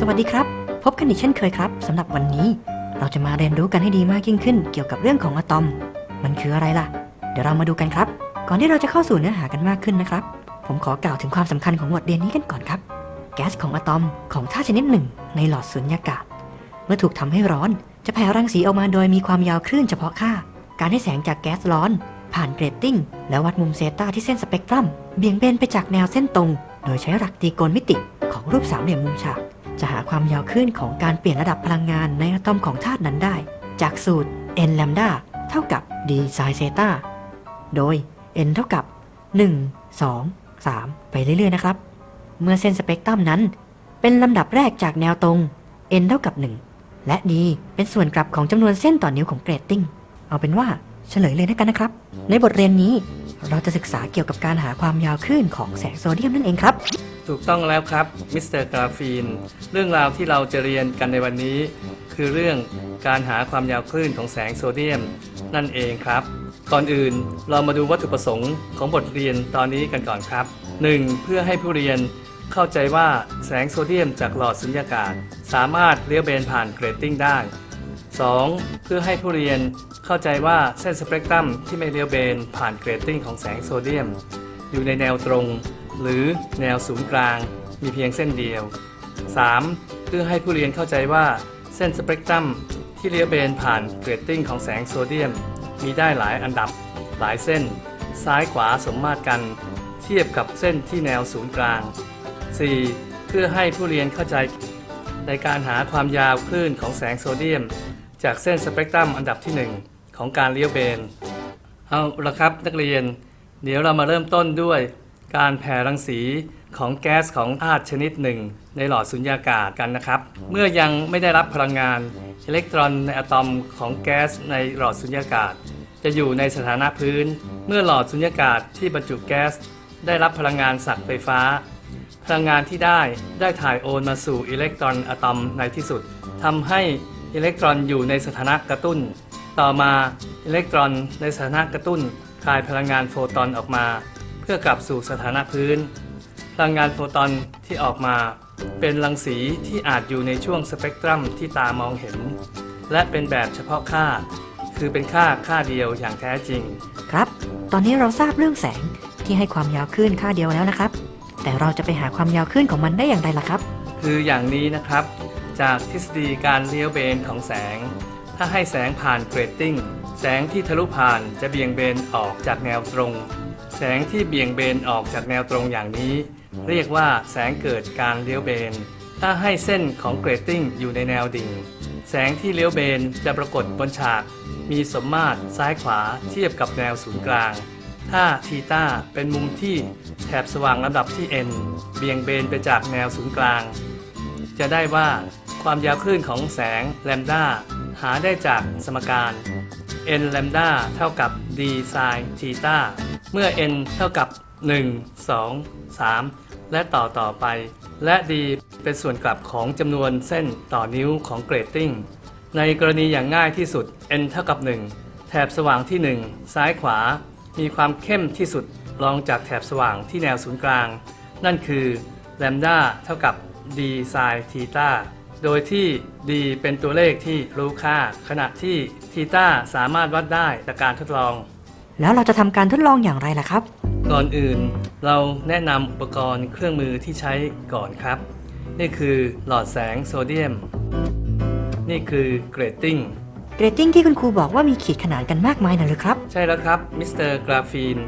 สวัสดีครับ พบกันอีกเช่นเคยครับสำหรับวันนี้ เราจะมาเรียนรู้กันให้ดีมากยิ่งขึ้น เกี่ยวกับเรื่องของอะตอม มันคืออะไรล่ะ เดี๋ยวเรามาดูกันครับ ก่อนที่เราจะเข้าสู่เนื้อหากันมากขึ้นนะครับ ผมขอกล่าวถึงความสำคัญของบทเรียนนี้กันก่อนครับ แก๊สของอะตอมของธาตุชนิดหนึ่ง ในหลอดสุญญากาศ เมื่อถูกทำให้ร้อน จะแผ่รังสีออกมาโดยมีความยาวคลื่นเฉพาะค่า การให้แสงจากแก๊สร้อน ผ่านเกรดติ้งและวัดมุมเซตาที่เส้นสเปกตรัมเบี่ยงเบนไปจากแนวเส้นตรง โดยใช้หลักตรีโกณมิติของรูปสามเหลี่ยมมุมฉาก จะหาความยาวคลื่นของการเปลี่ยนระดับพลังงานในอะตอมของธาตุนั้นได้ จากสูตร n แลมดาเท่ากับ d ไซเซตาโดย n เท่ากับ 1 2 3 ไปเรื่อยๆนะครับ เมื่อเส้นสเปกตรัมนั้น เป็นลำดับแรกจากแนวตรง n เท่ากับ 1 และ d เป็นส่วนกลับของจำนวนเส้นต่อนิ้วของเกรดติ้ง เอาเป็นว่าเฉลยเลยนะกันนะครับ ในบทเรียนนี้เราจะศึกษาเกี่ยวกับการหาความยาวคลื่นของแสงโซเดียมนั่นเองครับ ถูกต้องแล้วครับมิสเตอร์กราฟีนเรื่องราวที่เราจะเรียนกันในวันนี้ คือเรื่องการหาความยาวคลื่นของแสงโซเดียม นั่นเองครับ ก่อนอื่นเรามาดูวัตถุประสงค์ของบทเรียนตอนนี้กันก่อนครับ 1. เพื่อให้ผู้เรียนเข้าใจว่าแสงโซเดียมจากหลอดสุญญากาศ สามารถเลี้ยวเบนผ่านเกรดติ้งได้ 2. เพื่อให้ผู้เรียนเข้าใจว่าเส้นสเปกตรัมที่ไม่เลี้ยวเบนผ่านเกรดติ้งของแสงโซเดียม อยู่ในแนวตรง หรือแนวศูนย์กลาง มีเพียงเส้นเดียว 3. เพื่อให้ผู้เรียนเข้าใจว่าเส้นสเปกตรัมที่เลี้ยวเบนผ่านเกรดติ้งของแสงโซเดียม มีได้หลายอันดับ หลายเส้น ซ้ายขวาสมมาตรกัน เทียบกับเส้นที่แนวศูนย์กลาง 4. เพื่อให้ผู้เรียนเข้าใจในการหาความยาวคลื่นของแสงโซเดียม จากเส้นสเปกตรัมอันดับที่ 1 ของการเลี้ยวเบน เอาละครับนักเรียน เดี๋ยวเรามาเริ่มต้นด้วย การแผ่รังสีของแก๊สของธาตุชนิดหนึ่ง ในหลอดสุญญากาศกันนะครับ เมื่อยังไม่ได้รับพลังงานอิเล็กตรอนในอะตอมของแก๊สในหลอดสุญญากาศ จะอยู่ในสถานะพื้น เมื่อหลอดสุญญากาศที่บรรจุแก๊ส ได้รับพลังงานสักไฟฟ้า พลังงานที่ได้ได้ถ่ายโอนมาสู่อิเล็กตรอนอะตอมในที่สุดทำให้อิเล็กตรอนอยู่ในสถานะกระตุ้น ต่อมาอิเล็กตรอนในสถานะกระตุ้นคายพลังงานโฟตอนออกมาเพื่อกลับสู่สถานะพื้น พลังงานโฟตอนที่ออกมา เป็นรังสีที่อาจอยู่ในช่วงสเปกตรัมที่ตามองเห็น และเป็นแบบเฉพาะค่า คือเป็นค่าค่าเดียวอย่างแท้จริง ครับ ตอนนี้เราทราบเรื่องแสงที่ให้ความยาวคลื่นค่าเดียวแล้วนะครับ แต่เราจะไปหาความยาวคลื่นของมันได้อย่างไรล่ะครับ คืออย่างนี้นะครับ จากทฤษฎีการเลี้ยวเบนของแสง ถ้าให้แสงผ่านเกรดติ้ง แสงที่ทะลุผ่านจะเบี่ยงเบนออกจากแนวตรง แสงที่เบี่ยงเบนออกจากแนวตรงอย่างนี้ เรียกว่าแสงเกิดการเลี้ยวเบน ถ้าให้เส้นของเกรดติ้งอยู่ในแนวดิ่ง แสงที่เลี้ยวเบนจะปรากฏบนฉาก มีสมมาตรซ้ายขวาเทียบกับแนวศูนย์กลาง ถ้าทีตาเป็นมุมที่แถบสว่างลำดับที่ n เบี่ยงเบนไปจากแนวศูนย์กลาง จะได้ว่าความยาวคลื่นของแสงแลมดาหาได้จากสมการ n แลมดาเท่ากับ d sin ทีตา เมื่อ n เท่ากับ 1 2 3 และต่อต่อไป และ d เป็นส่วนกลับของจำนวนเส้นต่อนิ้วของเกรดติ้ง ในกรณีอย่างง่ายที่สุด n เท่ากับ 1 แถบสว่างที่ 1 ซ้ายขวา มีความเข้มที่สุดรองจากแถบสว่างที่แนวศูนย์กลาง นั่นคือแลมดาเท่ากับ d sin ทีตาโดยที่ d เป็นตัวเลขที่รู้ค่า ขณะที่ทีตาสามารถวัดได้จากการทดลอง แล้วเราจะทำการทดลองอย่างไรล่ะครับ ก่อนอื่นเราแนะนำอุปกรณ์เครื่องมือที่ใช้ก่อนครับ นี่คือหลอดแสงโซเดียม นี่คือเกรดติ้งเกรดติ้งที่คุณครูบอกว่ามีขีดขนานกันมากมายนะหรือครับ ใช่แล้วครับมิสเตอร์กราฟีน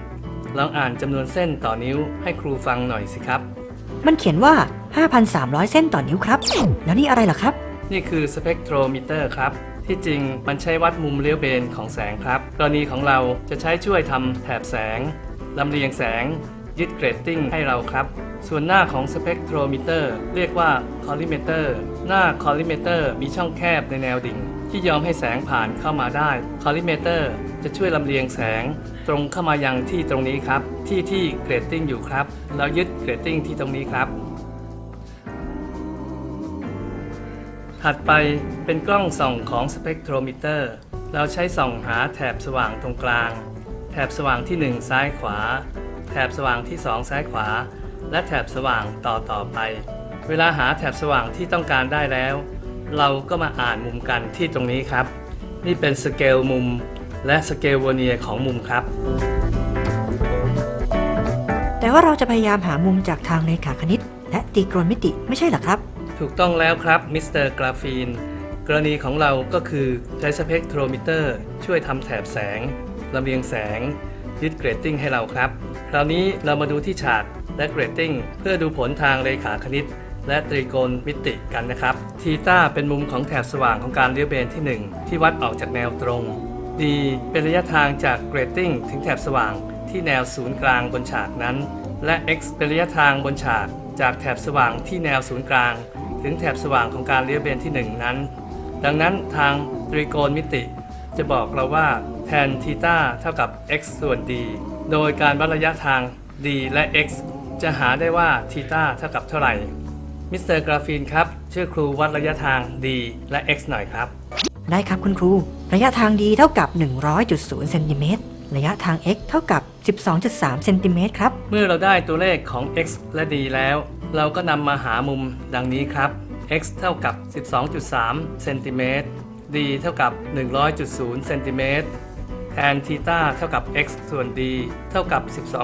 ลองอ่านจำนวนเส้นต่อนิ้วให้ครูฟังหน่อยสิครับ มันเขียนว่า 5,300 เส้นต่อนิ้วครับ แล้วนี่อะไรล่ะครับ นี่คือสเปกโทรมิเตอร์ครับ ที่จริงมันใช้วัดมุมเลี้ยวเบนของแสงครับ กรณีของเราจะใช้ช่วยทำแถบแสงลำเลียงแสง ยึดเกรดติ้งให้เราครับ ส่วนหน้าของสเปกโทรมิเตอร์เรียกว่าคอลิเมเตอร์หน้าคอลิเมเตอร์มีช่องแคบในแนวดิ่ง ที่ยอมให้แสงผ่านเข้ามาได้คอลิเมเตอร์จะช่วยลำเลียงแสง ตรงเข้ามายังที่ตรงนี้ครับ ที่ที่เกรดติ้งอยู่ครับแล้วยึดเกรดติ้งที่ตรงนี้ครับ ถัดไปเป็นกล้องส่องของสเปกโทรมิเตอร์ เราใช้ส่องหาแถบสว่างตรงกลาง แถบสว่างที่ 1 ซ้ายขวา แถบสว่างที่ 2 ซ้ายขวา และแถบสว่างต่อต่อไป เวลาหาแถบสว่างที่ต้องการได้แล้ว เราก็มาอ่านมุมกันที่ตรงนี้ครับ นี่เป็นสเกลมุม และสเกลเวอร์เนียของมุมครับแต่ว่าเราจะพยายามหามุมจากทางเลขาคณิต และตรีโกณมิติไม่ใช่หรอครับ ถูกต้องแล้วครับมิสเตอร์กราฟีนกรณีของเราก็คือใช้สเปกโทรมิเตอร์ช่วยทำแถบแสงลำเลียงแสง ยึดเกรดติ้งให้เราครับ คราวนี้เรามาดูที่ฉากและเกรดติ้งเพื่อดูผลทางเลขาคณิต และตรีโกณมิติกันนะครับทีต้าเป็นมุมของแถบสว่างของการเลี้ยวเบนที่ 1 ที่วัดออกจากแนวตรง D เป็นระยะทางจากเกรดติ้งถึงแถบสว่างที่แนวศูนย์กลางบนฉากนั้น และ x เป็นระยะทางบนฉากจากแถบสว่างที่แนวศูนย์กลาง ถึงแถบสว่างของการเลี้ยวเบนที่ 1 นั้น ดังนั้นทางตรีโกณมิติ จะบอกเราว่าแทนทีต้าเท่ากับ x ส่วน d โดยการวัดระยะทาง d และ x จะหาได้ว่าทีต้าเท่ากับเท่าไหร่ มิสเตอร์กราฟีนครับช่วยครูวัดระยะทาง d และ x หน่อยครับ ได้ครับคุณครู ระยะทางดีเท่ากับ 100.0เซนติเมตรระยะทาง x เท่ากับ 12.3เซนติเมตรครับ เมื่อเราได้ตัวเลขของ x และ d แล้ว เราก็นำมาหามุมดังนี้ครับ x เท่ากับ 12.3 เซนติเมตร d เท่ากับ 100.0 เซนติเมตรแทนทีตาเท่ากับ x ส่วน d เท่ากับ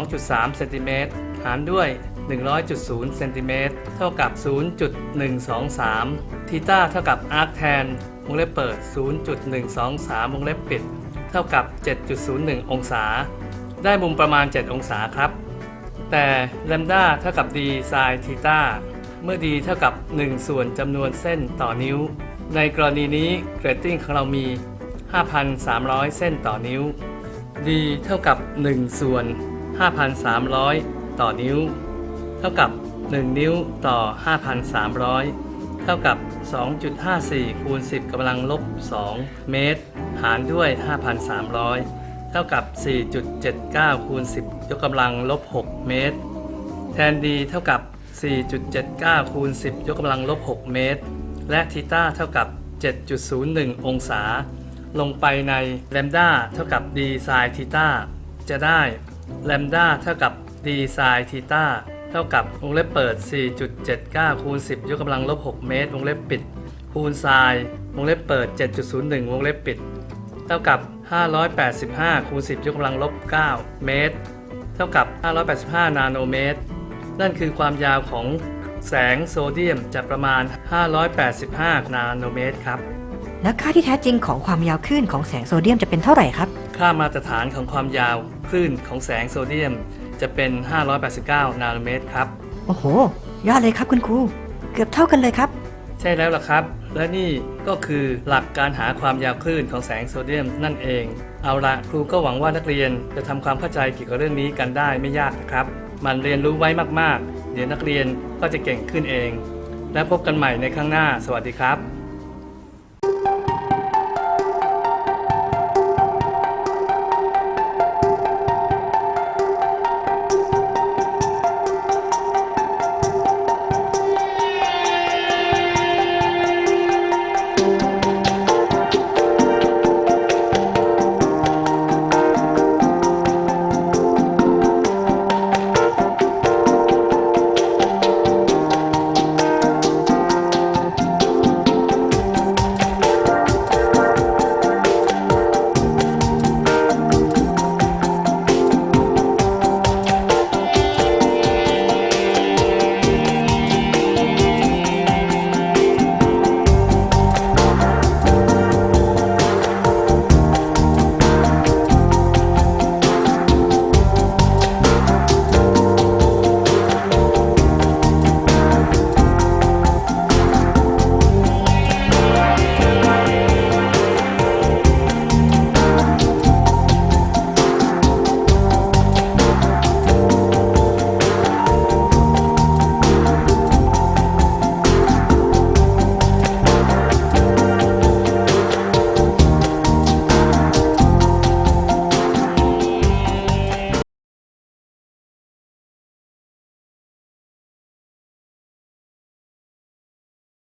12.3 เซนติเมตร หารด้วย 100.0 เซนติเมตร เท่ากับ 0.123ทีตาเท่ากับ arc tan วงเล็บเปิด 0.123 วงเล็บปิด เท่ากับ 7.01 องศา ได้มุมประมาณ 7 องศาครับ แต่แลมด้าเท่ากับ d ไซน์ทีตาเมื่อ d เท่ากับ 1 ส่วนจำนวนเส้นต่อนิ้ว ในกรณีนี้เกรดติ้งของเรามี 5,300 เส้นต่อนิ้ว d เท่ากับ 1 ส่วน 5,300 ต่อนิ้ว เท่ากับ 1 นิ้วต่อ 5,300 เท่ากับ 2.54 คูณ 10กำลังลบ 2 เมตร หารด้วย 5,300 เท่ากับ 4.79 คูณ 10 ยกกำลังลบ 6 เมตร แทน d เท่ากับ 4.79 คูณ 10 ยกกำลังลบ 6 เมตร และทีต้าเท่ากับ 7.01 องศา ลงไปในแลมด้าเท่ากับ d ไซน์ทีต้าจะได้แลมด้าเท่ากับ d ไซน์ทีต้าเท่ากับวงเล็บเปิด 4.79 คูณ 10 ยกกำลังลบ 6 เมตร วงเล็บปิด คูณไซน์วงเล็บเปิด 7.01 วงเล็บปิด เท่ากับ 585คูณ10 ยกกำลังลบ 9 เมตร เท่ากับ 585 นาโนเมตร นั่นคือความยาวของแสงโซเดียมจะประมาณ 585 นาโนเมตรครับ และค่าที่แท้จริงของความยาวคลื่นของแสงโซเดียมจะเป็นเท่าไหร่ครับ ค่ามาตรฐานของความยาวคลื่นของแสงโซเดียมจะเป็น 589 นาโนเมตรครับ โอ้โห ยอดเลยครับคุณครู เกือบเท่ากันเลยครับ ใช่แล้วล่ะครับ และนี่ก็คือหลักการหาความยาวคลื่นของแสงโซเดียมนั่นเอง เอาละครูก็หวังว่านักเรียนจะทำความเข้าใจเกี่ยวกับเรื่องนี้กันได้ไม่ยากนะครับ มันเรียนรู้ไว้มากๆ เดี๋ยวนักเรียนก็จะเก่งขึ้นเอง และพบกันใหม่ในครั้งหน้า สวัสดีครับ